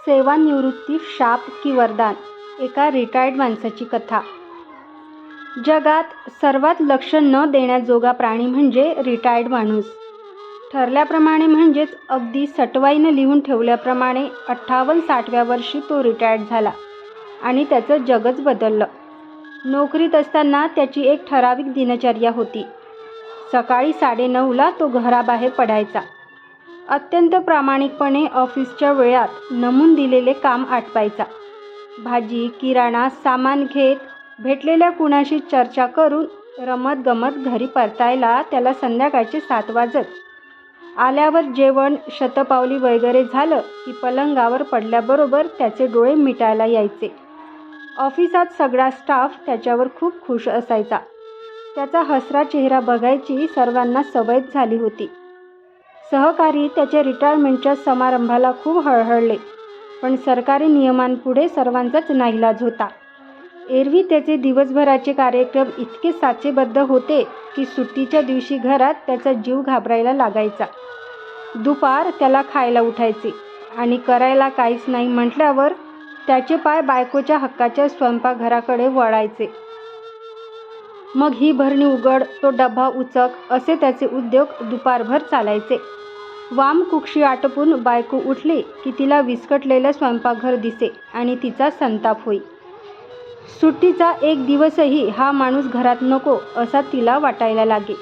सेवानिवृत्ती शाप की वरदान एका रिटायर्ड माणसाची कथा. जगात सर्वात लक्ष न देण्याजोगा प्राणी म्हणजे रिटायर्ड माणूस. ठरल्याप्रमाणे म्हणजेच अगदी सटवाईनं लिहून ठेवल्याप्रमाणे अठ्ठावन्न साठव्या वर्षी तो रिटायर्ड झाला आणि त्याचं जगच बदललं. नोकरीत असताना त्याची एक ठराविक दिनचर्या होती. सकाळी साडेनऊला तो घराबाहेर पडायचा. अत्यंत प्रामाणिकपणे ऑफिसच्या वेळात नमून दिलेले काम आटपायचा. भाजी किराणा सामान घेत भेटलेल्या कुणाशी चर्चा करून रमत गमत घरी परतायला त्याला संध्याकाळचे सात वाजत. आल्यावर जेवण शतपावली वगैरे झालं की पलंगावर पडल्याबरोबर त्याचे डोळे मिटायला यायचे. ऑफिसात सगळा स्टाफ त्याच्यावर खूप खुश असायचा. त्याचा हसरा चेहरा बघायची सर्वांना सवयच झाली होती. सहकारी त्याच्या रिटायरमेंटच्या समारंभाला खूप हळहळले. पण सरकारी नियमांपुढे सर्वांचाच नाईलाज होता. एरवी त्याचे दिवसभराचे कार्यक्रम इतके साचेबद्ध होते की सुट्टीच्या दिवशी घरात त्याचा जीव घाबरायला लागायचा. दुपार त्याला खायला उठायचे आणि करायला काहीच नाही म्हटल्यावर त्याचे पाय बायकोच्या हक्काच्या स्वयंपाकघराकडे वळायचे. मग ही भरणी उघड तो डबा उचक असे त्याचे उद्योग दुपारभर चालायचे. वाम कुक्षी आटपून बायको उठले की तिला विस्कटलेलं स्वयंपाकघर दिसे आणि तिचा संताप होई. सुट्टीचा एक दिवसही हा माणूस घरात नको असा तिला वाटायला लागे.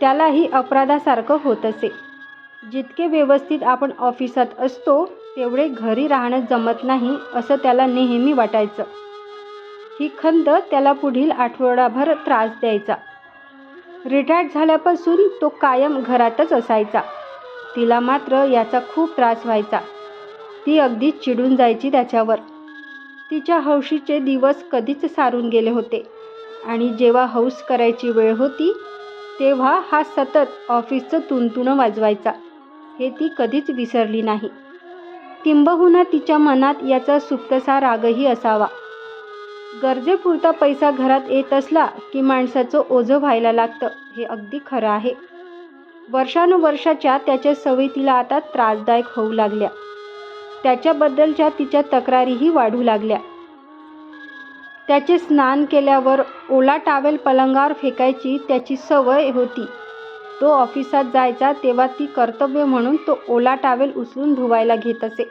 त्यालाही अपराधासारखं होत असे. जितके व्यवस्थित आपण ऑफिसात असतो तेवढे घरी राहणं जमत नाही असं त्याला नेहमी वाटायचं. ही खंत त्याला पुढील आठवडाभर त्रास द्यायचा. रिटायर्ड झाल्यापासून तो कायम घरातच असायचा. तिला मात्र याचा खूप त्रास व्हायचा. ती अगदी चिडून जायची त्याच्यावर. तिच्या हौशीचे दिवस कधीच सारून गेले होते आणि जेव्हा हौस करायची वेळ होती तेव्हा हा सतत ऑफिसचं तुणतुणं वाजवायचा. हे ती कधीच विसरली नाही. किंबहुना तिच्या मनात याचा सुप्तसा रागही असावा. गरजेपुरता पैसा घरात येत असला की माणसाचं ओझं व्हायला लागतं हे अगदी खरं आहे. वर्षानुवर्षाच्या त्याच्या सवयी तिला आता त्रासदायक होऊ लागल्या. त्याच्याबद्दलच्या तिच्या तक्रारीही वाढू लागल्या. त्याचे स्नान केल्यावर ओला टावेल पलंगावर फेकायची त्याची सवय होती. तो ऑफिसात जायचा तेव्हा ती कर्तव्य म्हणून तो ओला टावेल उचलून धुवायला घेत असे.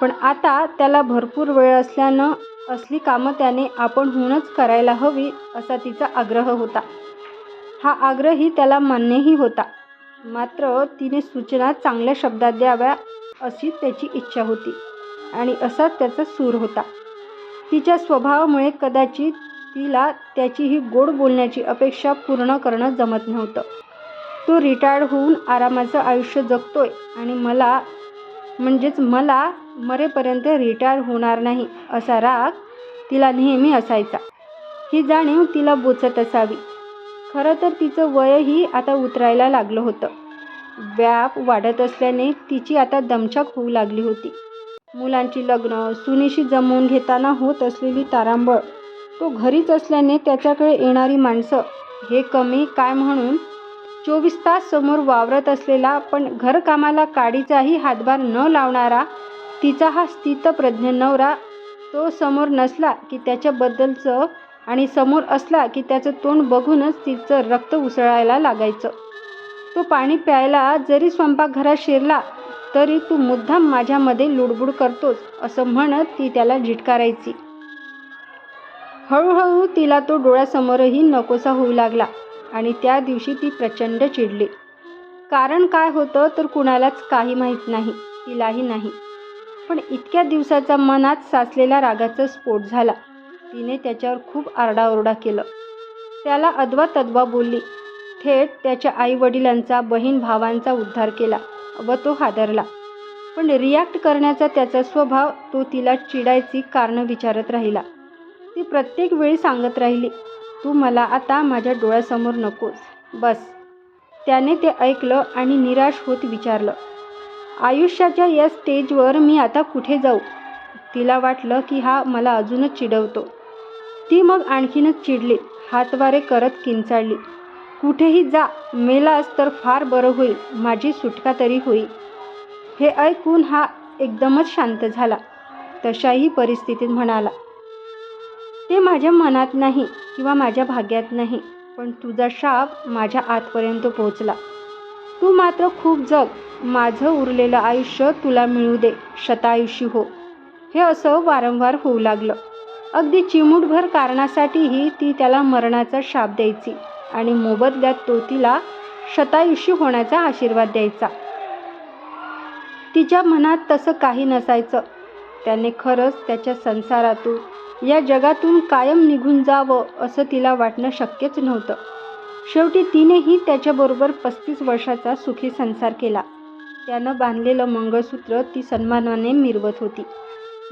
पण आता त्याला भरपूर वेळ असल्यानं असली कामं त्याने आपणहूनच करायला हवी असा तिचा आग्रह होता. हा आग्रही त्याला मान्यही होता. मात्र तिने सूचना चांगल्या शब्दात द्याव्या अशी त्याची इच्छा होती. आणि असाच त्याचा सूर होता. तिच्या स्वभावामुळे कदाचित तिला त्याची ही गोड बोलण्याची अपेक्षा पूर्ण करणं जमत नव्हतं. तो रिटायर्ड होऊन आरामाचं आयुष्य जगतोय आणि मला म्हणजेच मला मरेपर्यंत रिटायर होणार नाही असा राग तिला नेहमी असायचा. ही जाणीव तिला बोचत असावी. खरं तर तिचं वयही आता उतरायला लागलं होतं. व्याप वाढत असल्याने तिची आता दमछाक होऊ लागली होती. मुलांची लग्न सुनेशी जमवून घेताना होत असलेली तारांबळ तो घरीच असल्याने त्याच्याकडे येणारी माणसं हे कमी काय म्हणून? चोवीस तास समोर वावरत असलेला पण घरकामाला काडीचाही हातभार न लावणारा तिचा हा स्थितप्रज्ञ नवरा तो समोर नसला की त्याच्याबद्दलचं आणि समोर असला की त्याचं तोंड बघूनच तिचं रक्त उसळायला लागायचं. तो पाणी प्यायला जरी स्वयंपाकघरात शिरला तरी तू मुद्दाम माझ्यामध्ये लुडबुड करतोस असं म्हणत ती त्याला झिटकारायची. हळूहळू तिला तो डोळ्यासमोरही नकोसा होऊ लागला आणि त्या दिवशी ती प्रचंड चिडली. कारण काय होतं तर कुणालाच काही माहीत नाही तिलाही नाही. पण इतक्या दिवसाचा मनात साचलेला रागाचा स्फोट झाला. तिने त्याच्यावर खूप आरडाओरडा केलं. त्याला अदवा तदवा बोलली. थेट त्याच्या आईवडिलांचा बहीण भावांचा उद्धार केला व तो हादरला. पण रिॲक्ट करण्याचा त्याचा स्वभाव तो तिला चिडायची कारणं विचारत राहिला. ती प्रत्येक वेळी सांगत राहिली तू मला आता माझ्या डोळ्यासमोर नकोस. बस. त्याने ते ऐकलं आणि निराश होत विचारलं आयुष्याच्या या स्टेजवर मी आता कुठे जाऊ? तिला वाटलं की हा मला अजूनच चिडवतो. ती मग आणखीनच चिडली हातवारे करत किंचाळली. कुठेही जा मेलास तर फार बरं होईल माझी सुटका तरी होईल. हे ऐकून हा एकदमच शांत झाला तशाही परिस्थितीत म्हणाला ते माझ्या मनात नाही किंवा माझ्या भाग्यात नाही पण तुझा शाप माझ्या आतपर्यंत पोहोचला. तू मात्र खूप जग माझं उरलेलं आयुष्य तुला मिळू दे शतायुषी हो. हे असं वारंवार होऊ लागलं. अगदी चिमूटभर कारणासाठीही ती त्याला मरणाचा शाप द्यायची आणि मोबदल्यात तो तिला शतायुषी होण्याचा आशीर्वाद द्यायचा. तिच्या मनात तसं काही नसायचं. त्याने खरंच त्याच्या संसारातून या जगातून कायम निघून जावं असं तिला वाटणं शक्यच नव्हतं. शेवटी तिनेही त्याच्याबरोबर पस्तीस वर्षाचा सुखी संसार केला. त्यानं बांधलेलं मंगळसूत्र ती सन्मानाने मिरवत होती.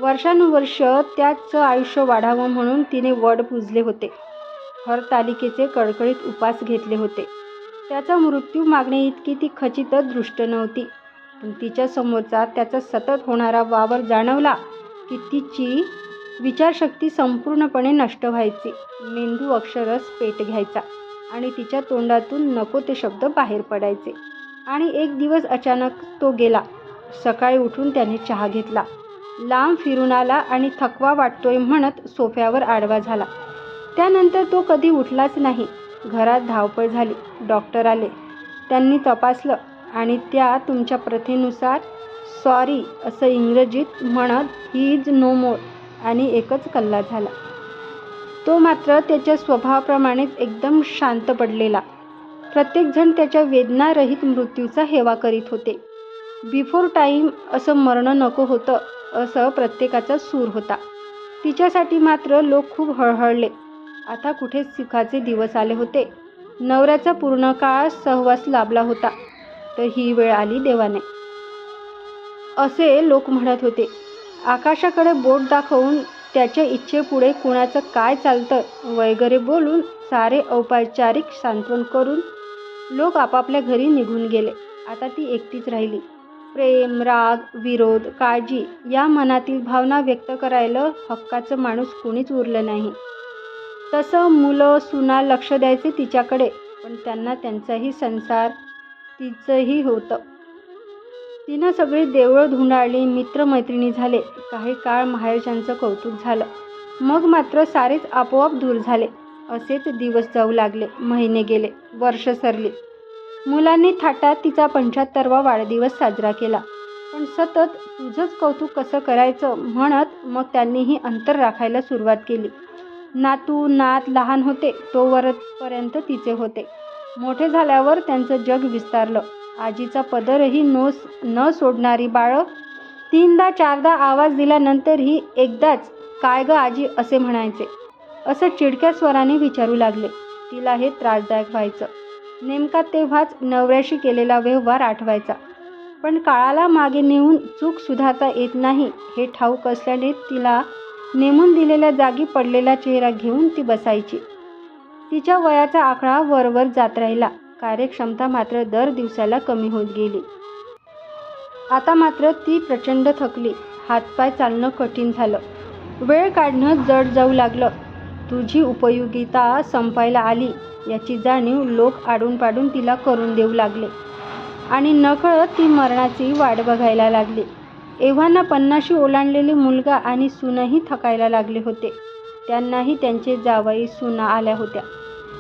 वर्षानुवर्ष त्याचं आयुष्य वाढावं म्हणून तिने वड पूजले होते. हरतालिकेचे कडकडीत उपास घेतले होते. त्याचा मृत्यू मागणे इतकी ती खचितच दृष्ट नव्हती. पण तिच्या समोरचा त्याचा सतत होणारा वावर जाणवला की तिची विचारशक्ती संपूर्णपणे नष्ट व्हायची. मेंदू अक्षरस पेट घ्यायचा आणि तिच्या तोंडातून नको ते शब्द बाहेर पडायचे. आणि एक दिवस अचानक तो गेला. सकाळी उठून त्याने चहा घेतला. लांब फिरून आला आणि थकवा वाटतोय म्हणत सोफ्यावर आडवा झाला. त्यानंतर तो कधी उठलाच नाही. घरात धावपळ झाली. डॉक्टर आले. त्यांनी तपासलं आणि त्या तुमच्या प्रथेनुसार सॉरी असं इंग्रजीत म्हणत ही इज नो मोर आणि एकच कल्ला झाला. तो मात्र त्याच्या स्वभावाप्रमाणेच एकदम शांत पडलेला. प्रत्येकजण त्याच्या वेदनारहित मृत्यूचा हेवा करीत होते. बिफोर टाईम असं मरणं नको होतं. असं प्रत्येकाचा सूर होता. तिच्यासाठी मात्र लोक खूप हळहळले. आता कुठे सुखाचे दिवस आले होते? नवऱ्याचा पूर्ण काळ सहवास लाभला होता तर ही वेळ आली देवाने. असे लोक म्हणत होते आकाशाकडे बोट दाखवून त्याच्या इच्छेपुढे कुणाचं काय चालतं वगैरे बोलून सारे औपचारिक सांत्वन करून लोक आपापल्या घरी निघून गेले. आता ती एकटीच राहिली. प्रेम राग विरोध काळजी या मनातील भावना व्यक्त करायला हक्काचं माणूस कोणीच उरलं नाही. तसं मुलं सुना लक्ष द्यायचे तिच्याकडे पण त्यांना त्यांचाही संसार तिचंही होतं. तिनं सगळी देवळं धुंडाळली मित्रमैत्रिणी झाले काही काळ माहेरच्यांचं कौतुक झालं. मग मात्र सारेच आपोआप दूर झाले. असेच दिवस जाऊ लागले महिने गेले वर्ष सरली. मुलांनी थाटात तिचा पंच्याहत्तरवा वाढदिवस साजरा केला. पण सतत तुझंच कौतुक कसं करायचं म्हणत मग त्यांनीही अंतर राखायला सुरुवात केली. नातू नात लहान होते तोवरपर्यंत तिचे होते. मोठे झाल्यावर त्यांचं जग विस्तारलं. आजीचा पदरही नोस न सोडणारी बाळं. तीनदा चारदा आवाज दिल्यानंतरही एकदाच काय ग आजी? असे म्हणायचे. असं चिडक्या स्वराने विचारू लागले. तिला हे त्रासदायक व्हायचं. नेमका तेव्हाच नवऱ्याशी केलेला व्यवहार आठवायचा. पण काळाला मागे नेऊन चूक सुधारता येत नाही हे ठाऊक असल्याने तिला नेमून दिलेल्या जागी पडलेला चेहरा घेऊन ती बसायची. तिच्या वयाचा आकडा वरवर जात राहिला. कार्यक्षमता मात्र दर दिवसाला कमी होत गेली. आता मात्र ती प्रचंड थकली. हातपाय चालणं कठीण झालं. वेळ काढणं जड जाऊ लागलं. तुझी उपयोगिता संपायला आली. याची जाणीव लोक आडून पाडून तिला करून देऊ लागले. आणि नकळत ती मरणाची वाट बघायला लागली. एव्हाना पन्नाशी ओलांडलेली मुलगा आणि सूनही थकायला लागले होते. त्यांनाही त्यांचे जावई सुना आल्या होत्या.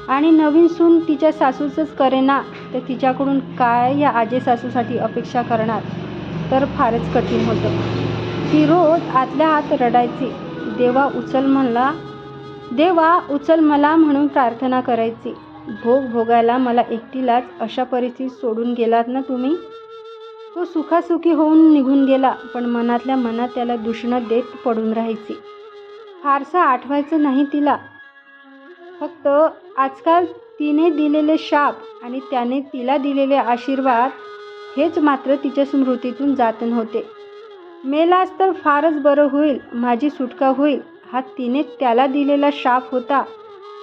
आणि नवीन सून तिच्या सासूचंच करेना तर तिच्याकडून काय या आजे सासूसाठी अपेक्षा करणार? तर फारच कठीण होतं. ती रोज आतल्या आत रडायची. देवा उचल म्हणला देवा उचल मला म्हणून प्रार्थना करायची. भोग भोगायला मला एकटीलाच अशा परिस्थितीत सोडून गेलात ना तुम्ही? तो सुखासुखी होऊन निघून गेला पण मनातल्या मनात त्याला दुष्ण देत पडून राहायची. फारसं आठवायचं नाही तिला. फक्त आजकाल तिने दिलेले शाप आणि त्याने तिला दिलेले आशीर्वाद हेच मात्र तिच्या स्मृतीतून जात नव्हते मेलास तर फारच बरं होईल माझी सुटका होईल हा तिने त्याला दिलेला शाप होता.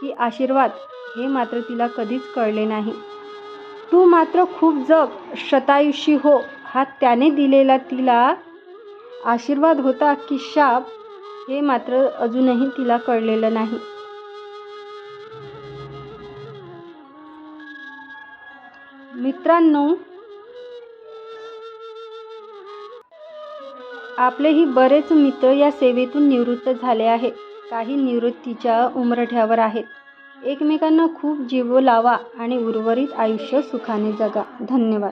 की आशीर्वाद हे मात्र तिला कधीच कळले नाही. तू मात्र खूप जग शतायुषी हो. हा त्याने दिलेला तिला आशीर्वाद होता की शाप हे मात्र अजूनही तिला कळलेलं नाही. मित्रांनो आपलेही बरेच मित्र या सेवेतून निवृत्त झाले आहेत. काही निवृत्तीच्या उमरठ्यावर आहेत. एकमेकांना खूप जीव लावा आणि उर्वरित आयुष्य सुखाने जगा. धन्यवाद.